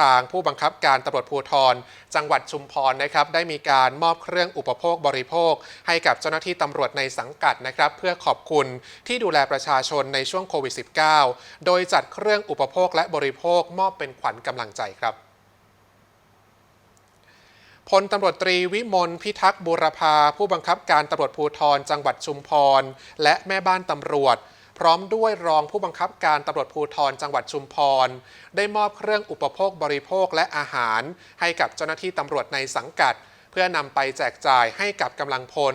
ทางผู้บังคับการตำรวจภูธรจังหวัดชุมพรนะครับได้มีการมอบเครื่องอุปโภคบริโภค ให้กับเจ้าหน้าที่ตำรวจในสังกัดนะครับเพื่อขอบคุณที่ดูแลประชาชนในช่วงโควิด -19 โดยจัดเครื่องอุปโภคและบริโภคมอบเป็นขวัญกำลังใจครับพลตำรวจตรีวิมลพิทักษ์บูรพาผู้บังคับการตำรวจภูธรจังหวัดชุมพร และแม่บ้านตำรวจ พร้อมด้วยรองผู้บังคับการตำรวจภูธรจังหวัดชุมพร ได้มอบเครื่องอุปโภคบริโภคและอาหาร ให้กับเจ้าหน้าที่ตำรวจในสังกัด เพื่อนำไปแจกจ่ายให้กับกำลังพล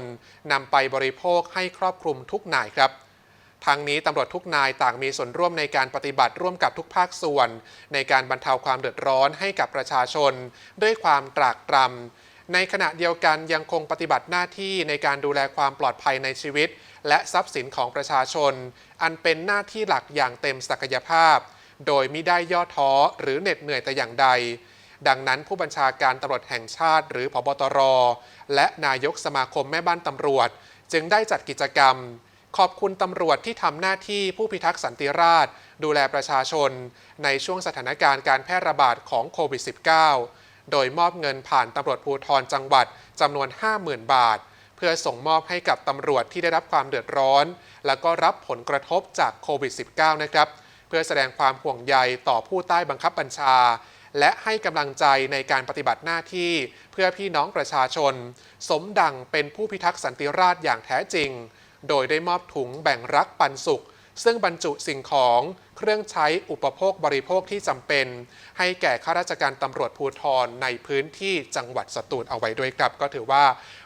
นำไปบริโภคให้ครอบคลุมทุกนายครับทางนี้ตำรวจทุกนายต่างมีส่วนร่วมในการปฏิบัติร่วมกับทุกภาคส่วน ในการบรรเทาความเดือดร้อนให้กับประชาชน ด้วยความตรากตรำ ในขณะเดียวกันยังคงปฏิบัติหน้าที่ในการดูแลความปลอดภัยในชีวิต และทรัพย์สินของประชาชน อันเป็นหน้าที่หลักอย่างเต็มศักยภาพ โดยมิได้ย่อท้อหรือเหน็ดเหนื่อยแต่อย่างใด ดังนั้นผู้บัญชาการตำรวจแห่งชาติหรือพบตร และนายกสมาคมแม่บ้านตำรวจ จึงได้จัดกิจกรรม ขอบคุณตำรวจที่ทำหน้าที่ผู้พิทักษ์สันติราษฎร์ดูแลประชาชน ในช่วงสถานการณ์การแพร่ระบาดของโควิด -19 โดยมอบเงินผ่านตำรวจภูธรจังหวัดจำนวน 50,000 บาท เพื่อส่งมอบให้กับตำรวจที่ได้รับความเดือดร้อน และก็รับผลกระทบจากโควิด -19 นะครับ เพื่อแสดงความห่วงใยต่อผู้ใต้บังคับบัญชา และให้กำลังใจในการปฏิบัติหน้าที่ เพื่อพี่น้องประชาชน สมดังเป็นผู้พิทักษ์สันติราษฎร์อย่างแท้จริง โดยได้มอบถุงแบ่งรักปันสุข ซึ่งบรรจุสิ่งของเครื่องใช้อุปโภคบริโภคที่จำเป็น ให้แก่ข้าราชการตำรวจภูธรในพื้นที่จังหวัดสตูลเอาไว้ด้วยครับ ก็ถือว่า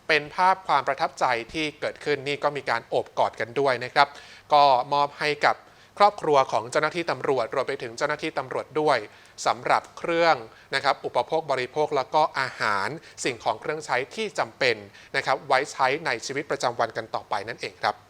เป็นภาพความประทับใจที่เกิดขึ้นนี่ก็มีการโอบกอดกันด้วยนะครับ ก็มอบให้กับครอบครัวของเจ้าหน้าที่ตำรวจรวมไปถึงเจ้าหน้าที่ตำรวจด้วยสำหรับเครื่องนะครับอุปโภคบริโภคแล้วก็อาหารสิ่งของเครื่องใช้ที่จำเป็นนะครับไว้ใช้ในชีวิตประจำวันกันต่อไปนั่นเองครับ